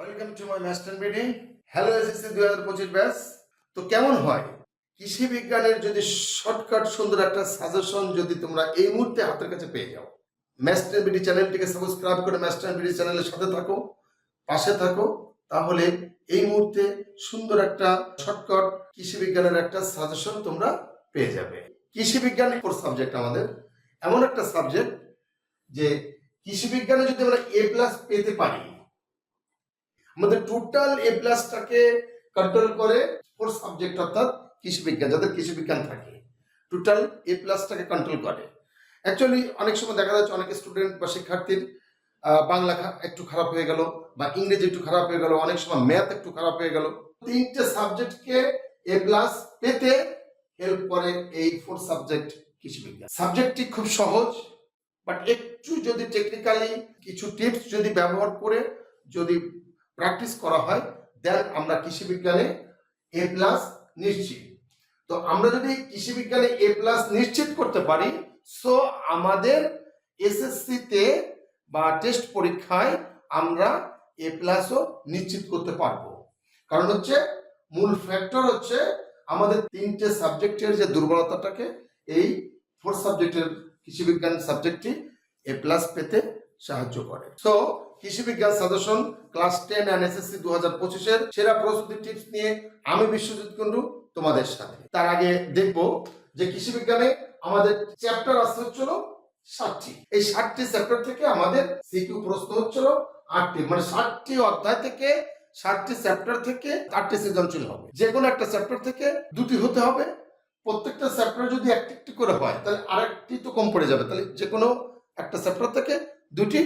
Welcome to my master meeting hello SSC দুই হাজার পঁচিশ ব্যাস তো কেমন হয়? কৃষি বিজ্ঞানের যদি শর্টকাট সুন্দর একটা সাজেশন যদি তোমরা এই মুহূর্তে হাতের কাছে পেয়ে যাও মাস্টার বিডি চ্যানেলটিকে সাবস্ক্রাইব করে মাস্টার বিডি চ্যানেলের সাথে থাকো, পাশে থাকো, তাহলে এই মুহূর্তে সুন্দর একটা শর্টকাট কৃষি বিজ্ঞানের একটা সাজেশন তোমরা পেয়ে যাবে। কৃষি বিজ্ঞান সাবজেক্ট আমাদের। এমন একটা সাবজেক্ট যে কৃষি বিজ্ঞানে যদি আমরা এ প্লাস পেতে পারি আমাদের টোটাল এ প্লাসটাকে কন্ট্রোল করে ফোর সাবজেক্ট অর্থাৎ কৃষি বিজ্ঞান, যাদের কৃষি বিজ্ঞান থাকে। টোটাল এ প্লাসটাকে কন্ট্রোল করে। অ্যাকচুয়ালি অনেক সময় দেখা যাচ্ছে অনেক স্টুডেন্ট বা শিক্ষার্থীর বাংলা একটু খারাপ হয়ে গেল বা ইংরেজি একটু খারাপ হয়ে গেল, অনেক সময় ম্যাথ একটু খারাপ হয়ে গেল। তিনটে সাবজেক্টকে এ প্লাস পেতে হেল্প করে এই ফোর সাবজেক্ট কৃষি বিজ্ঞান। সাবজেক্টটি খুব সহজ বাট একটু যদি টেকনিক্যালি কিছু টিপস যদি ব্যবহার করে, যদি প্র্যাকটিস করা হয়, দেন আমরা কৃষি বিজ্ঞানে এ প্লাস নিশ্চিত। তো আমরা যদি কৃষি বিজ্ঞানে এ প্লাস নিশ্চিত করতে পারি সো আমাদের এসএসসি তে বা টেস্ট পরীক্ষায় আমরা এ প্লাসও নিশ্চিত করতে পারব। কারণ হচ্ছে, মূল ফ্যাক্টর হচ্ছে আমাদের তিনটে সাবজেক্টের যে দুর্বলতাটাকে, এই ফোর সাবজেক্টের কৃষি বিজ্ঞান সাবজেক্টটি এ প্লাস পেতে সাহায্য করে। সো কৃষি বিজ্ঞান suggestion class ten and SSC দু হাজার পঁচিশের সেরা প্রস্তুতি টিপস নিয়ে আমি বিশ্বজিৎ কুন্ডু তোমাদের সাথে। তার আগে দেখব যে কৃষি বিজ্ঞানে আমাদের চ্যাপ্টার আসতে হচ্ছিল ষাটটি। এই ষাটটি চ্যাপ্টার থেকে আমাদের সিকিউ প্রশ্ন হচ্ছিল আটটি। মানে ষাটটি অধ্যায় থেকে ষাটটি চ্যাপ্টার থেকে আটটি সৃজনশীল হবে। যে কোনো একটা চ্যাপ্টার থেকে দুটি হতে হবে। প্রত্যেকটা চ্যাপ্টার যদি একটি একটি করে হয়, তাহলে আরেকটি তো কম পড়ে যাবে। তাহলে যে কোনো একটা চ্যাপ্টার থেকে দুটি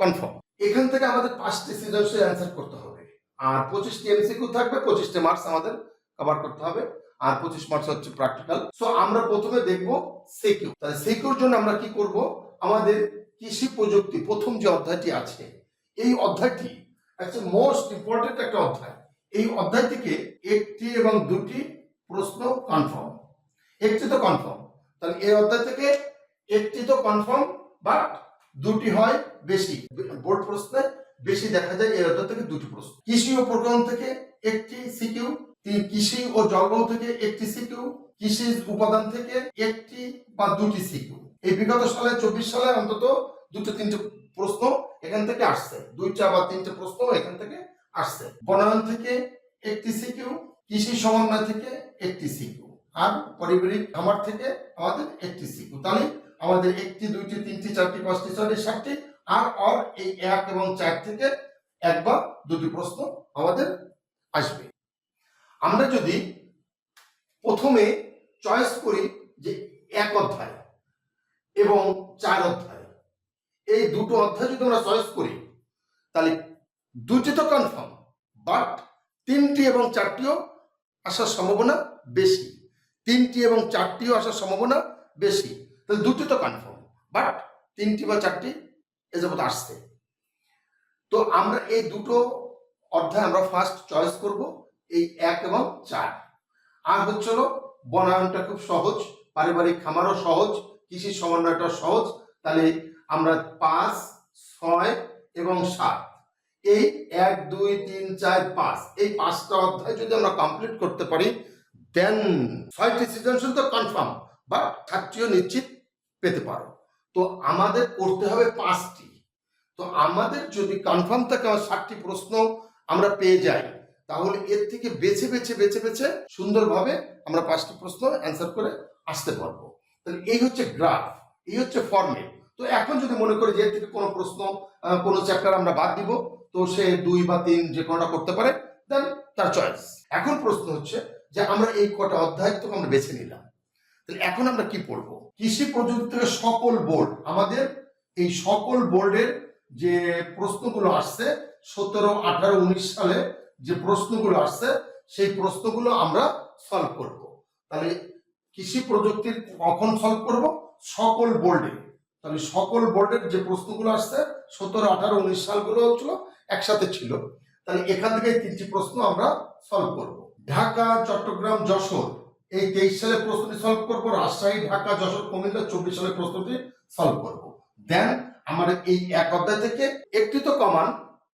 কনফার্ম এখান থেকে আমাদের পাঁচটি সৃজনশীল অ্যান্সার করতে হবে। আর পঁচিশটি এমসিকিউ থাকবে, পঁচিশটি মার্কস আমাদের কভার করতে হবে। আর পঁচিশ মার্কস হচ্ছে প্র্যাকটিক্যাল সো আমরা প্রথমে দেখব সিকিউ তাহলে সিকিউর জন্য আমরা কি করব? আমাদের কৃষি প্রযুক্তি প্রথম যে অধ্যায়টি আছে, এই অধ্যায়টি একটা মোস্ট ইম্পর্টেন্ট একটা অধ্যায়। এই অধ্যায় থেকে একটি এবং দুটি প্রশ্ন কনফার্ম একটি তো কনফার্ম তাহলে এই অধ্যায় থেকে একটি তো কনফার্ম বাট দুটি হয় বেশি। বোর্ড প্রশ্নে বেশি দেখা যায় অধ্যায় থেকে দুটি প্রশ্ন। কৃষি ও প্রকরণ থেকে একটি সিকিউ কৃষি ও জলবায়ু থেকে একটি সিকিউ কৃষি উপাদান থেকে একটি বা দুটি সিকিউ। এই বিগত সালে, চব্বিশ সালে অন্তত দুটো তিনটে প্রশ্ন এখান থেকে আসছে। দুইটা বা তিনটে প্রশ্ন এখান থেকে আসছে। বনায়ন থেকে একটি সিকিউ, কৃষি সমন্বয় থেকে একটি সিকিউ। আর পারিবারিক খামার থেকে আমাদের একটি সিকিউ। তাহলে আমাদের একটি, দুইটি, তিনটি, চারটি, পাঁচটি, ছয়টি, সাতটি, আর, অর এই এক এবং চার থেকে এক বা দুটি প্রশ্ন আমাদের আসবে। আমরা যদি প্রথমে চয়েস করি যে এক অধ্যায় এবং চার অধ্যায়, এই দুটো অধ্যায় যদি আমরা চয়েস করি, তাহলে দুটি তো কনফার্ম বাট তিনটি এবং চারটিও আসার সম্ভাবনা বেশি। তিনটি এবং চারটিও আসার সম্ভাবনা বেশি। তাহলে দুটি তো কনফার্ম বাট তিনটি বা চারটি এ যাবত আসছে। তো আমরা এই দুটো অধ্যায় আমরা ফার্স্ট চয়েস করব, এই এক এবং চার। আর হচ্ছে হচ্ছিল বনায়নটা খুব সহজ, পারিবারিক খামারও সহজ কৃষি সমন্বয়টা সহজ, তাহলে আমরা পাঁচ, ছয় এবং সাত। এই এক, দুই, তিন, চার, পাঁচ, এই পাঁচটা অধ্যায় যদি আমরা কমপ্লিট করতে পারি দেন ছয়টি সৃজনশীল তো কনফার্ম বা সাতটিও নিশ্চিত পেতে পারো। তো আমাদের করতে হবে পাঁচটি। তো আমাদের যদি কনফার্ম থাকে আমার ষাটটি প্রশ্ন আমরা পেয়ে যাই, তাহলে এর থেকে বেছে বেছে বেছে বেছে সুন্দরভাবে আমরা পাঁচটি প্রশ্ন অ্যান্সার করে আসতে পারব। তাহলে এই হচ্ছে গ্রাফ এই হচ্ছে ফর্মেট তো এখন যদি মনে করি যে এর থেকে কোনো প্রশ্ন কোনো চ্যাপ্টার আমরা বাদ দিব, তো সে দুই বা তিন যে কোনোটা করতে পারে দেন তার চয়েস এখন প্রশ্ন হচ্ছে যে আমরা এই কটা অধ্যায় তো আমরা বেছে নিলাম। তাহলে এখন আমরা কি পড়ব? কৃষি প্রযুক্তির সকল বোর্ড, আমাদের এই সকল বোর্ডের যে প্রশ্নগুলো আসছে, সতেরো, আঠারো, উনিশ সালে যে প্রশ্নগুলো আসছে, সেই প্রশ্নগুলো আমরা সলভ করব। তাহলে কৃষি প্রযুক্তির কখন সলভ করব? সকল বোর্ডে। তাহলে সকল বোর্ডের যে প্রশ্নগুলো আসছে, সতেরো, আঠারো, উনিশ সালগুলো হচ্ছিল একসাথে ছিল। তাহলে এখান থেকে তিনটি প্রশ্ন আমরা সলভ করব। ঢাকা, চট্টগ্রাম, যশোর। এই তেইশ সালের প্রশ্নটি সলভ করব, রাজশাহী, ঢাকা, যশোর, কুমিল্লা, চব্বিশ সালের প্রশ্নটি সলভ করব। দেন আমার এই এক অধ্যায় থেকে একটি তো কমান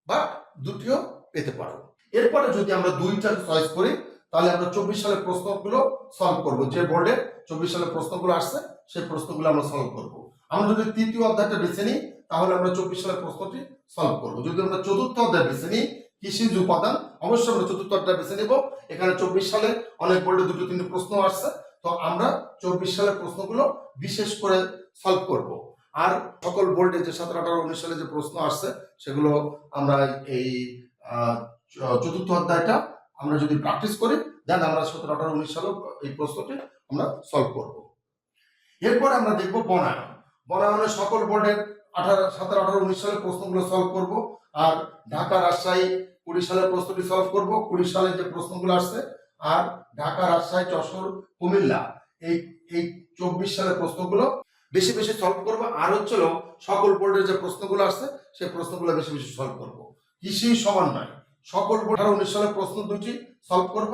বাট দুটিও পেতে পারো। এরপরে যদি আমরা দুইটা চয়েস করি, তাহলে আমরা চব্বিশ সালের প্রশ্নগুলো সলভ করব। যে বোর্ডে চব্বিশ সালের প্রশ্নগুলো আসছে, সেই প্রশ্নগুলো আমরা সলভ করব। আমরা যদি তৃতীয় অধ্যায়টা বেছে নিই, তাহলে আমরা চব্বিশ সালের প্রশ্নটি সলভ করব। যদি আমরা চতুর্থ অধ্যায় বেছে নিই কৃষিজ উপাদান? অবশ্যই আমরা চতুর্থ অধ্যায় বেছে নেব। এখানে চব্বিশ সালে অনেক বোর্ডে দুটো তিনটে প্রশ্ন আসছে। তো আমরা চব্বিশ সালের প্রশ্নগুলো বিশেষ করে সলভ করব। আর সকল বোর্ডে যে সতেরো, আঠারো, উনিশ সালে যে প্রশ্ন আসছে, সেগুলো আমরা এই চতুর্থ অধ্যায়টা আমরা যদি প্র্যাকটিস করি দেন আমরা সতেরো, আঠারো, উনিশ সালে এই প্রশ্নটি আমরা সলভ করব। এরপর আমরা দেখব বনায়ন। বনায়নে সকল বোর্ডের আঠারো, সতেরো, আঠারো, উনিশ সালের প্রশ্নগুলো সলভ করব। আর ঢাকা, রাজশাহী কুড়ি সালের প্রশ্নটি সলভ করব। কুড়ি সালের যে প্রশ্নগুলো আসছে, আর ঢাকা, রাজশাহী, যশোর, কুমিল্লা, এই এই চব্বিশ সালের প্রশ্নগুলো বেশি বেশি সলভ করব। আর হচ্ছিল সকল বোর্ডের যে প্রশ্নগুলো আসছে, সেই প্রশ্নগুলো বেশি বেশি সলভ করব। কৃষি সমান নয়। সকল বোর্ড উনিশ সালের প্রশ্ন দুটি সলভ করব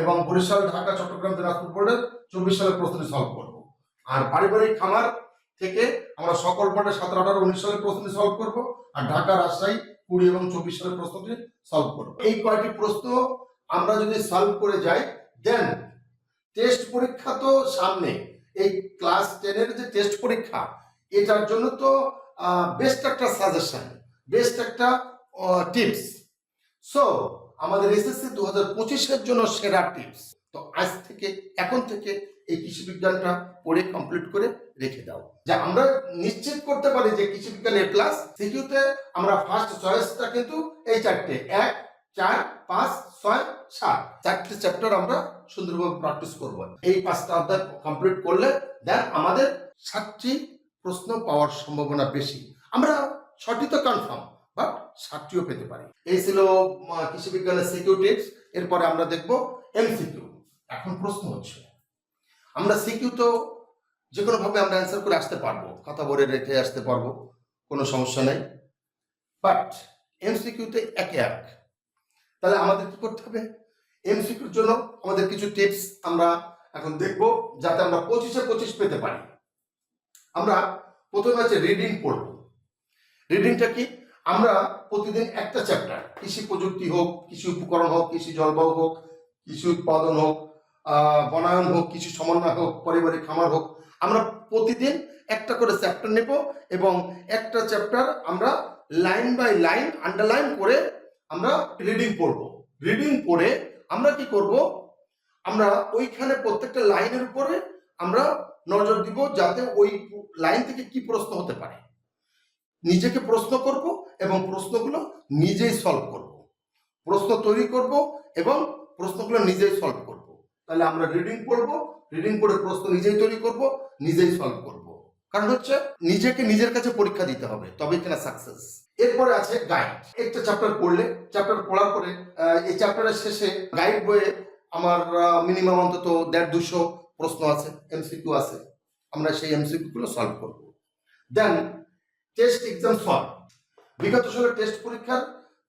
এবং বরিশাল, ঢাকা, চট্টগ্রাম, দিনাজপুর বোর্ডের চব্বিশ সালের প্রশ্নটি সলভ করব। আর পারিবারিক খামার থেকে আমরা সকল বোর্ডের সতেরো, আঠারো, উনিশ সালের প্রশ্নটি সলভ করব। আর ঢাকা, রাজশাহী কুড়ি এবং চব্বিশ সালের প্রশ্নটি সলভ করব এই কয়টি প্রশ্ন আমরা যদি সলভ করে যাই দেন টেস্ট পরীক্ষা তো সামনে। এই ক্লাস টেনের যে টেস্ট পরীক্ষা, এটার জন্য তো বেস্ট একটা সাজেশন বেস্ট একটা টিপস সো আমাদের এসএসসি দু হাজার পঁচিশের জন্য সেরা টিপস তো আজ থেকে, এখন থেকে এই কৃষি বিজ্ঞানটা পড়ে কমপ্লিট করে রেখে দাও। যে আমরা নিশ্চিত করতে পারি যে কৃষি বিজ্ঞানের ক্লাস সিকিউতে আমরা ফার্স্ট চয়েসটা কিন্তু এই চারটে, এক, চার, পাঁচ, ছয়, সাত। চারটে চ্যাপ্টার আমরা সুন্দরভাবে প্র্যাকটিস করব। এই পাঁচটা অধ্যায় কমপ্লিট করলে দেন আমাদের সাতটি প্রশ্ন পাওয়ার সম্ভাবনা বেশি। আমরা ছটি তো কনফার্ম বাট সাতটিও পেতে পারি। এই ছিল কৃষি বিজ্ঞানের সিকিউ টিপস এরপরে আমরা দেখব এমসিকিউ এখন প্রশ্ন হচ্ছে, আমরা সিকিউ তো যে কোনো ভাবে আমরা অ্যান্সার করে আসতে পারব। কথা বলে রেখে আসতে পারব, কোনো সমস্যা নেই। বাট এমসিকিউতে একে এক। তাহলে আমাদের কি করতে হবে? এমসিকিউর জন্য আমাদের কিছু টিপস আমরা এখন দেখব, যাতে আমরা পঁচিশে পঁচিশ পেতে পারি। আমরা প্রথমে আছে রিডিং পড়ব। রিডিংটা কি? আমরা প্রতিদিন একটা চ্যাপ্টার কৃষি প্রযুক্তি হোক, কৃষি উপকরণ হোক, কৃষি জলবায়ু হোক, কৃষি উৎপাদন হোক বনায়ন হোক, কৃষি সমন্বয় হোক, পারিবারিক খামার হোক আমরা প্রতিদিন একটা করে চ্যাপ্টার নেব এবং একটা চ্যাপ্টার আমরা লাইন বাই লাইন আন্ডারলাইন করে আমরা রিডিং পড়ব। রিডিং পড়ে আমরা কি করব? আমরা ওইখানে প্রত্যেকটা লাইনের উপরে আমরা নজর দিব যাতে ওই লাইন থেকে কি প্রশ্ন হতে পারে। নিজেকে প্রশ্ন করব এবং প্রশ্নগুলো নিজেই সলভ করব। প্রশ্ন তৈরি করব এবং প্রশ্নগুলো নিজেই সলভ করব। তাহলে আমরা রিডিং পড়ব রিডিং পড়ে প্রশ্ন নিজেই তৈরি করব, নিজেই সলভ করব। কারণ হচ্ছে নিজেকে নিজের কাছে পরীক্ষা দিতে হবে তবে কিনা সাকসেস এরপরে আছে গাইড একটা চ্যাপ্টার পড়লে চ্যাপ্টার পড়ার পরে এই চ্যাপ্টারের শেষে গাইড বইয়ে আমার মিনিমাম অন্তত দেড় দুশো প্রশ্ন আছে এমসিকিউ আছে। আমরা সেই এমসিকিউ গুলো সলভ করব। দেন টেস্ট এক্সাম সলভ বিগত সালের টেস্ট পরীক্ষার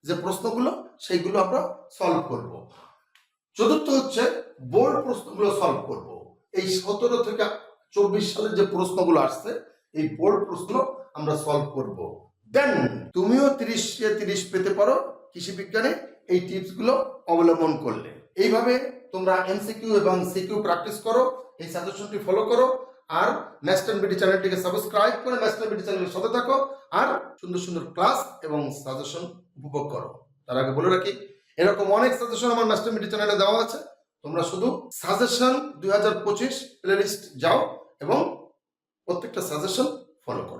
যে প্রশ্নগুলো, সেইগুলো আমরা সলভ করব। চতুর্থ হচ্ছে বোর্ড প্রশ্নগুলো সলভ করব। এই সতেরো থেকে চব্বিশ সালের যে প্রশ্নগুলো আসছে, এই বোর্ড প্রশ্ন আমরা সলভ করব। দেন তুমিও তিরিশে তিরিশ পেতে পারো কৃষি বিজ্ঞানে এই টিপসগুলো অবলম্বন করলে। এইভাবে তোমরা এমসিকিউ এবং সিকিউ প্র্যাকটিস করো, এই সাজেশনটি ফলো করো, আর ন্যাশনাল বিডি চ্যানেলটিকে সাবস্ক্রাইব করে ন্যাশনাল বিডি চ্যানেলের সাথে থাকো, আর সুন্দর সুন্দর ক্লাস এবং সাজেশন উপভোগ করো। তার আগে বলে রাখি, এরকম অনেক সাজেশন আমার ন্যাশনাল মিডি চ্যানেলে দেওয়া আছে। তোমরা শুধু সাজেশন দুই হাজার পঁচিশ প্লেলিস্ট যাও এবং প্রত্যেকটা সাজেশন ফলো করো।